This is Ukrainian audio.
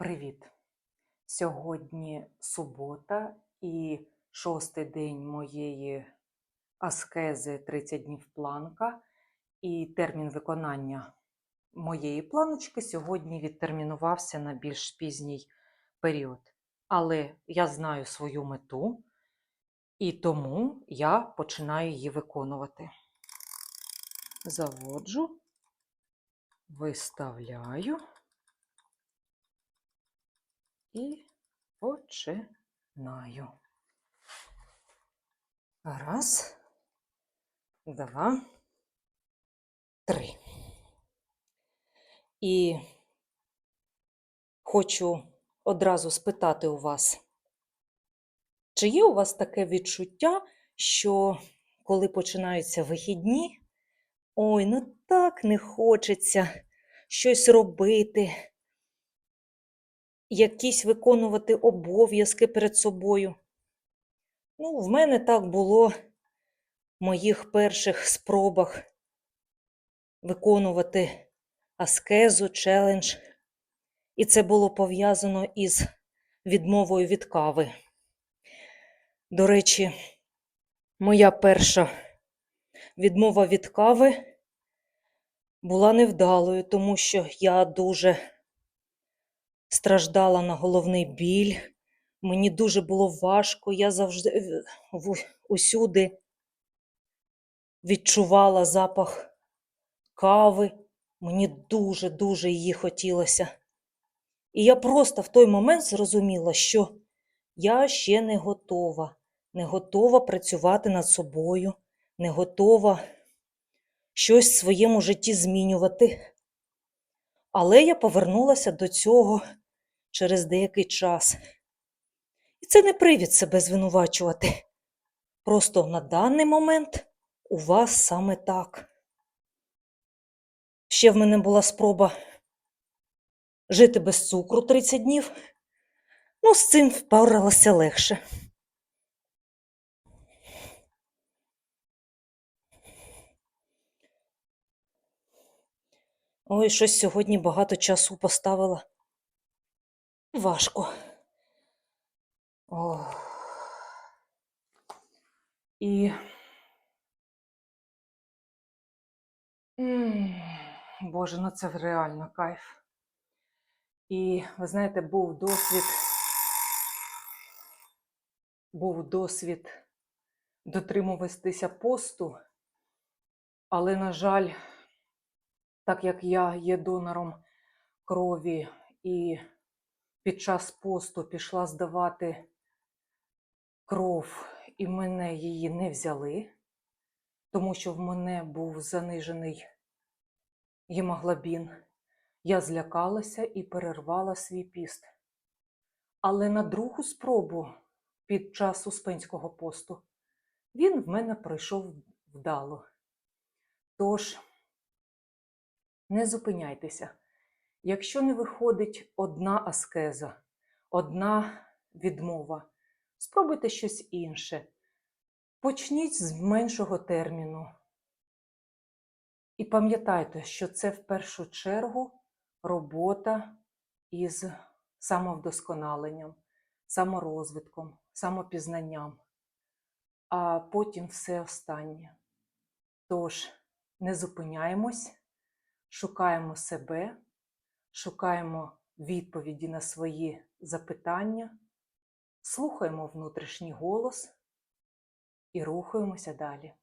Привіт! Сьогодні субота і шостий день моєї аскези 30 днів планка. І термін виконання моєї планочки сьогодні відтермінувався на більш пізній період. Але я знаю свою мету, і тому я починаю її виконувати. Заводжу, виставляю і починаю. Раз, два, три. І хочу одразу спитати у вас, чи є у вас таке відчуття, що коли починаються вихідні, ой, ну так не хочеться щось робити, якісь виконувати обов'язки перед собою. Ну, в мене так було в моїх перших спробах виконувати аскезу, челендж. І це було пов'язано із відмовою від кави. До речі, моя перша відмова від кави була невдалою, тому що я дуже страждала на головний біль. Мені дуже було важко, я завжди усюди відчувала запах кави. Мені дуже-дуже її хотілося. І я просто в той момент зрозуміла, що я ще не готова, не готова працювати над собою, не готова щось в своєму житті змінювати. Але я повернулася до цього через деякий час. І це не привід себе звинувачувати. Просто на даний момент у вас саме так. Ще в мене була спроба жити без цукру 30 днів. Ну, з цим впоралася легше. Ой, щось сьогодні багато часу поставила. Важко. Ох. І. Боже, ну це реально кайф. І ви знаєте, був досвід, був досвід дотримуватися посту, але, на жаль, так як я є донором крові і під час посту пішла здавати кров, і мене її не взяли, тому що в мене був занижений гемоглобін. Я злякалася і перервала свій піст. Але на другу спробу під час успенського посту він в мене пройшов вдало. Тож, не зупиняйтеся. Якщо не виходить одна аскеза, одна відмова, спробуйте щось інше. Почніть з меншого терміну. І пам'ятайте, що це в першу чергу робота із самовдосконаленням, саморозвитком, самопізнанням, а потім все останнє. Тож не зупиняємось, шукаємо себе, шукаємо відповіді на свої запитання, слухаємо внутрішній голос і рухаємося далі.